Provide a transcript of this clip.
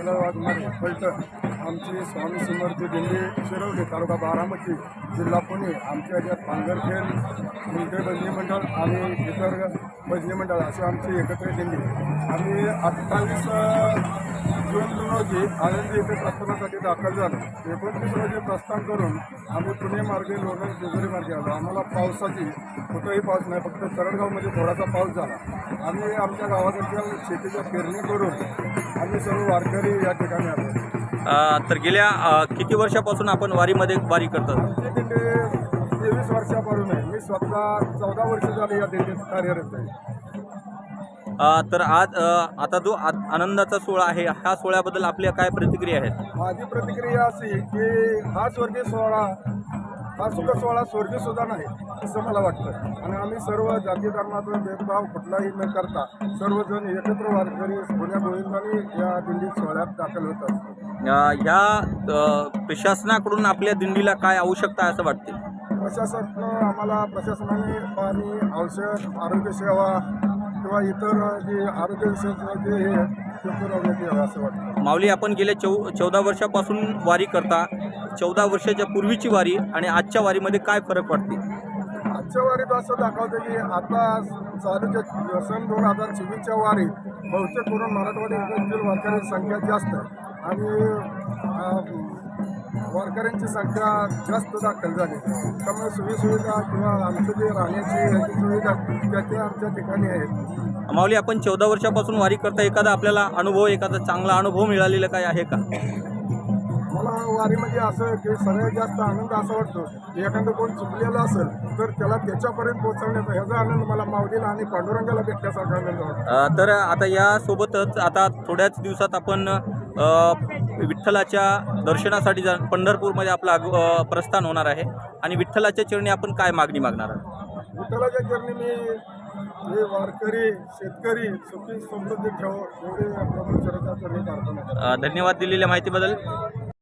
yo la voy a आमची स्वामी समर्थ दिंडी शिरवली तालुका बारामती जिल्हा पुणे आमच्या याच्यात पांगरखेल मुलगे भजनी मंडळ आणि इतर भजनी मंडळ अशी आमची एकत्र दिंडी. आम्ही अठ्ठावीस जून रोजी आनंदी येथे प्रस्थानासाठी दाखल झालो. एकोणतीस रोजी प्रस्थान करून आम्ही पुणे मार्गे लोणंद जेजुरी मार्गे आलो. आम्हाला पावसाची कुठंही पाऊस नाही फक्त तरडगावमध्ये थोडासा पाऊस झाला. आम्ही आमच्या गावाकडच्या शेतीच्या पेरणी करून आम्ही सर्व वारकरी या ठिकाणी आलो. तर गेल्या किती वर्षापासून आपण वारीमध्ये वारी करतो तेवीस वर्षापासून आहे. मी स्वतः चौदा वर्ष झाले या दिंडीत कार्यरत आहे. अ, तर आज अ, आता जो आ- आनंदाचा सोहळा आहे ह्या सोहळ्याबद्दल आपल्या काय प्रतिक्रिया आहेत? माझी प्रतिक्रिया अशी की हा स्वर्गीय सोहळा हा सुख सोहळा स्वर्गीय सुद्धा नाही असं मला वाटतं. आणि आम्ही सर्व जाती धर्माचा भेदभाव कुठलाही न करता सर्वजण एकत्र वारकरी गुन्ह्या गोविंदाने या दिंडीत सोहळ्यात दाखल होत असतो. ह्या प्रशासनाकडून आपल्या दिंडीला काय आवश्यकता असं वाटते? प्रशासन आम्हाला प्रशासनाने पाणी औषध आरोग्यसेवा किंवा इतर जे आरोग्यविषयक जे हे माऊली आपण गेल्या चौ चौदा वर्षापासून वारी करता. चौदा वर्षाच्या पूर्वीची वारी आणि आजच्या वारीमध्ये काय फरक वाटते? आजच्या वारीत असं दाखवतं की आता चालूच्या सन दोन हजार चोवीसच्या वारीत बहुतेक करून मराठवाडी वारकऱ्यांची संख्या जास्त आणि वारकऱ्यांची संख्या जास्त दाखल झाली. त्यामुळे सोयीसुविधा किंवा आमचं जे राहण्याची याची सुविधा त्या त्या आमच्या ठिकाणी आहेत माऊली आपण चौदा वर्षापासून वारी करता एखादा आपल्याला अनुभव एखादा चांगला अनुभव मिळालेला काय आहे का? मला वारीमध्ये असं की सगळ्यात जास्त आनंद असा वाटतो की एखादं कोण चुकलेलं असेल तर त्याला त्याच्यापर्यंत पोहोचवण्याचा ह्याचा आनंद मला माऊलीला आणि पांडुरंगाला भेटल्यासारखा आनंद वाटतो. अ, तर आता यासोबतच आता थोड्याच दिवसात आपण अ, विठ्ठलाच्या दर्शनासाठी जा पंढरपूरमध्ये आपलं आग- प्रस्थान होणार आहे. आणि विठ्ठलाच्या चरणी आपण काय मागणी मागणार आहात? विठ्ठलाच्या चरणी मी हे वारकरी शेतकरी सुखी समृद्धी ठेवो एवढे प्रार्थना धन्यवाद दिलेल्या माहितीबद्दल.